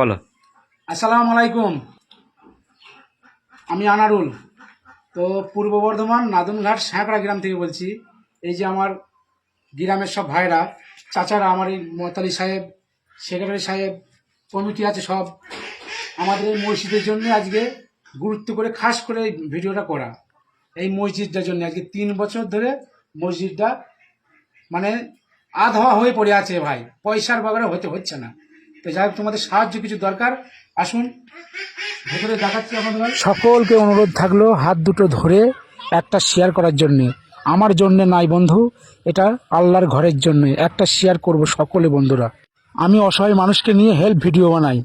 বলো। আসসালামু আলাইকুম। আমি আনারুল। তো পূর্ব বর্ধমান নাদনঘাট সাঁকড়া গ্রাম থেকে বলছি, এই যে আমার গ্রামের সব ভাইরা, চাচারা, আমার এই মতালি সাহেব, সেক্রেটারি সাহেব, কমিটি আছে সব, আমাদের এই মসজিদের জন্য আজকে গুরুত্ব করে, খাস করে এই ভিডিওটা করা। এই মসজিদটার জন্য আজকে তিন বছর ধরে মসজিদটা মানে আধোয়া হয়ে পড়ে আছে ভাই। পয়সার বাগারে হতে হচ্ছে না। তো যাই হোক তোমাদের সাহায্য কিছু দরকার। আসুন ভেতরে দেখাচ্ছি আমাদের সকলকে অনুরোধ থাকল হাত দুটো ধরে একটা শেয়ার করার জন্য। আমার জন্য নাই বন্ধু এটা আল্লাহর ঘরের জন্য। একটা শেয়ার করব সকলে বন্ধুরা। আমি অসহায় মানুষকে নিয়ে হেল্প ভিডিও বানাই।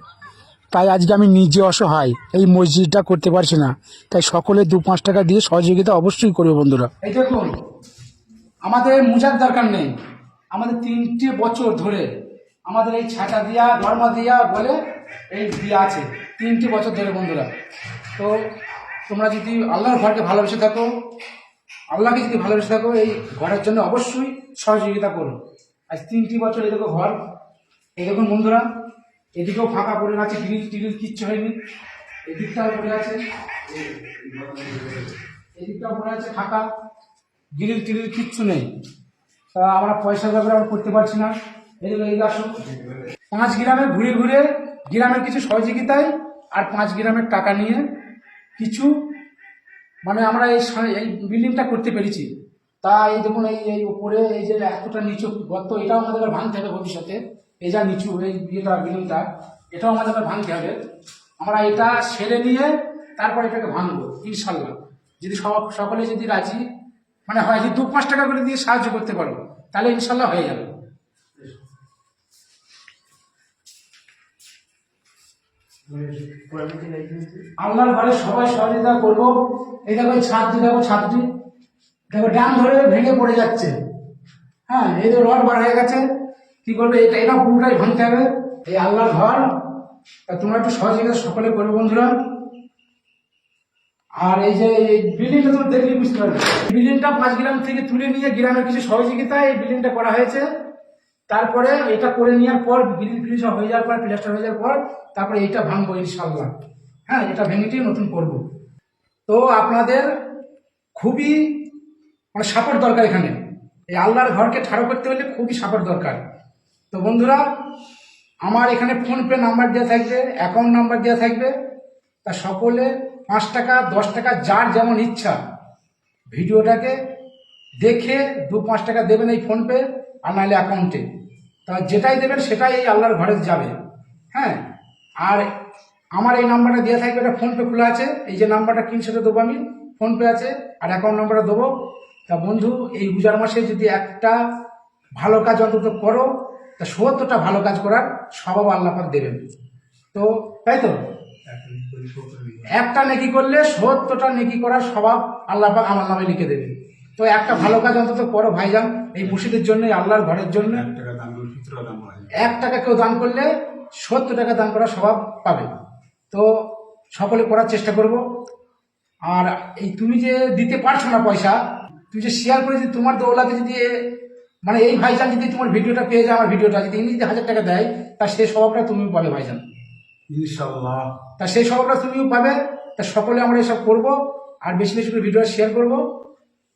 তাই আজকে আমি নিজে অসহায় এই মসজিদটা করতে পারছি না। তাই সকলে দু পাঁচ টাকা দিয়ে সহযোগিতা অবশ্যই করবে বন্ধুরা। এই দেখুন আমাদের মোজার দরকার নেই। আমাদের তিনটে বছর ধরে আমাদের এই ছাতা দিয়া ধর্মা দিয়া বলে এই দিয়া আছে, তিনটে বছর ধরে বন্ধুরা। তো তোমরা যদি আল্লাহর ঘরকে ভালোবেসে থাকো, আল্লাহকে যদি ভালোবেসে থাকো, এই ঘরের জন্য অবশ্যই সহযোগিতা করো। আজ তিনটি বছর এই দেখো ঘর, এই দেখুন বন্ধুরা, এদিকেও ফাঁকা পড়ে আছে গ্রিল টিরিল কিচ্ছু হয়নি। এদিকটাও পড়ে আছে, এদিকটাও পড়ে আছে ফাঁকা গ্রিল টিরিল কিচ্ছু নেই। তা আমরা পয়সার ব্যাপারে আমরা করতে পারছি না। এদিকে পাঁচ গ্রামে ঘুরে ঘুরে গ্রামের কিছু সহযোগিতায় আর পাঁচ গ্রামের টাকা নিয়ে কিছু মানে আমরা এই এই বিল্ডিংটা করতে পেরেছি। তা এই দেখুন, এই এই উপরে এই যে এতটা নিচু গর্ত, এটাও আমাদের ভাঙতে হবে ভবিষ্যতে। এই যা নিচু, এই ইয়েটা বিল্ডিংটা এটাও আমাদের ভাঙতে হবে। আমরা এটা সেরে নিয়ে তারপর এটাকে ভাঙবো ইনশাল্লাহ যদি সব, সকলে যদি রাজি মানে হয় যে দু পাঁচ টাকা করে দিয়ে সাহায্য করতে পারো, তাহলে ইনশাল্লাহ হয়ে যাবে। আল্লাহর ঘরে সবাই সহযোগিতা করব। এই দেখো ছাদটি দেখো ছাদটি। দেখো ডান ধরে ভেঙে পড়ে যাচ্ছে। হ্যাঁ এই যে রড বার হয়ে গেছে। কি করবে? এটা এটা পুরোটাই ভাঙতে হবে। এই আল্লাহর ঘর। তোমরা একটু সহযোগিতা সকলে করবে বন্ধুরা। আর এই যে, এই বিল্ডিংটা তুমি দেখলেই বুঝতে পারবে। বিল্ডিংটা পাঁচ গ্রাম থেকে তুলে নিয়ে গ্রামের কিছু সহযোগিতায় এই বিল্ডিংটা করা হয়েছে। তারপরে এটা করে নেওয়ার পর ফ্রিজ সব হয়ে যাওয়ার পর, প্লাস্টার হয়ে যাওয়ার পর তারপরে এইটা ভাঙবো ইনশাল্লাহ হ্যাঁ এটা ভেঙেটিয়ে নতুন করব। তো আপনাদের খুবই মানে সাপোর্ট দরকার এখানে। এই আল্লাহর ঘরকে ঠাড়ো করতে হলে খুবই সাপোর্ট দরকার। তো বন্ধুরা, আমার এখানে ফোনপে নাম্বার দেওয়া থাকবে, অ্যাকাউন্ট নাম্বার দেওয়া থাকবে। তা সকলে পাঁচ টাকা, দশ টাকা, যার যেমন ইচ্ছা ভিডিওটাকে দেখে দু পাঁচ টাকা দেবেন এই ফোনপে আর নাহলে অ্যাকাউন্টে। তা যেটাই দেবেন সেটাই এই আল্লাহর ঘরে যাবে। হ্যাঁ? আর আমার এই নাম্বারটা দেওয়া থাকবে, এটা ফোনপে খোলা আছে। এই যে নাম্বারটা কিনছে দেবো আমি ফোনপে আছে, আর অ্যাকাউন্ট নাম্বারটা দেবো। তা বন্ধু, এই রোজার মাসে যদি একটা ভালো কাজ অন্তত করো, তা সত্তরটা ভালো কাজ করার স্বভাব আল্লাহ পাক দেবেন। তো, তাই তো? একটা নেকি করলে সত্তরটা নেকি করার স্বভাব আল্লাহ পাক আমার নামে লিখে দেবে তো একটা ভালো কাজ অন্তত করো ভাইজান এই মসজিদের জন্য আল্লাহর ঘরের জন্য এক টাকা কেউ দান করলে সত্তর টাকা দান করার স্বভাব পাবে তো সকলে করার চেষ্টা করব। আর এই তুমি যে দিতে পারছ না পয়সা তুমি যে শেয়ার করে যদি তোমার দৌলাতে যদি মানে এই ভাইজান যদি তোমার ভিডিওটা পেয়ে যায় আমার ভিডিওটা যদি ইনি যদি হাজার টাকা দেয় তা সেই স্বভাবটা তুমিও পাবে ভাইজান। ইনশাল্লাহ তা সেই স্বভাবটা তুমিও পাবে। তা সকলে আমরা এসব করব। আর বেশি বেশি করে ভিডিও শেয়ার করব।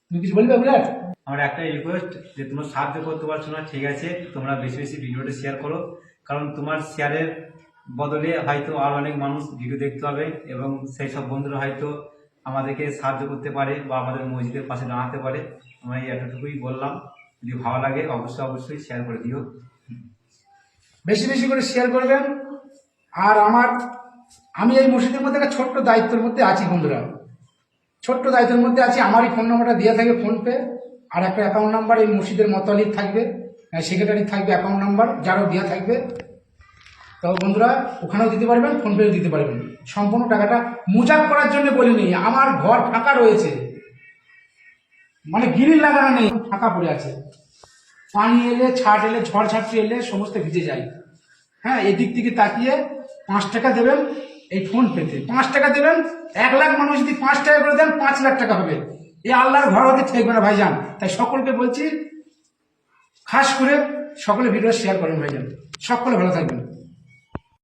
তুমি কিছু বলবে বিরাট? আমার একটাই রিকোয়েস্ট যে তোমরা সাহায্য করতে পারছ না, ঠিক আছে, তোমরা বেশি বেশি ভিডিওটা শেয়ার করো। কারণ তোমার শেয়ারের বদলে হয়তো আর অনেক মানুষ ভিডিও দেখতে হবে এবং সেই সব বন্ধুরা হয়তো আমাদেরকে সাহায্য করতে পারে বা আমাদের মসজিদের পাশে দাঁড়াতে পারে। এই এতটুকুই বললাম। যদি ভালো লাগে, অবশ্যই অবশ্যই শেয়ার করে দিও। বেশি বেশি করে শেয়ার করবেন। আর আমার, আমি এই মসজিদের মধ্যে একটা ছোট্ট দায়িত্বের মধ্যে আছি বন্ধুরা। ছোট্ট দায়িত্বের মধ্যে আছি, আমারই ফোন নাম্বারটা দেওয়া থাকে ফোনপে আর একটা অ্যাকাউন্ট নাম্বার এই মসজিদের মতলির থাকবে সেক্রেটারি থাকবে অ্যাকাউন্ট নাম্বার যারও দেওয়া থাকবে। তো বন্ধুরা, ওখানেও দিতে পারবেন, ফোনপেও দিতে পারবেন। সম্পূর্ণ টাকাটা মুজাক করার জন্য বলিনি, আমার ঘর ফাঁকা রয়েছে। মানে গিরিল লাগানো নেই, ফাঁকা পড়ে আছে। পানি এলে, ছাট এলে, ঝড় ঝাপটি এলে সমস্ত ভিজে যায়। হ্যাঁ এদিক থেকে তাকিয়ে পাঁচ টাকা দেবেন এই ফোন পেতে পাঁচ টাকা দেবেন, এক লাখ মানুষ যদি পাঁচ টাকা করে দেন, পাঁচ লাখ টাকা হবে। এই আল্লাহর ঘর হতে ঠেকবে না ভাইজান। তাই সকলকে বলছি, খাস করে সকলে ভিডিও শেয়ার করেন ভাইজান। সকলে ভালো থাকবেন।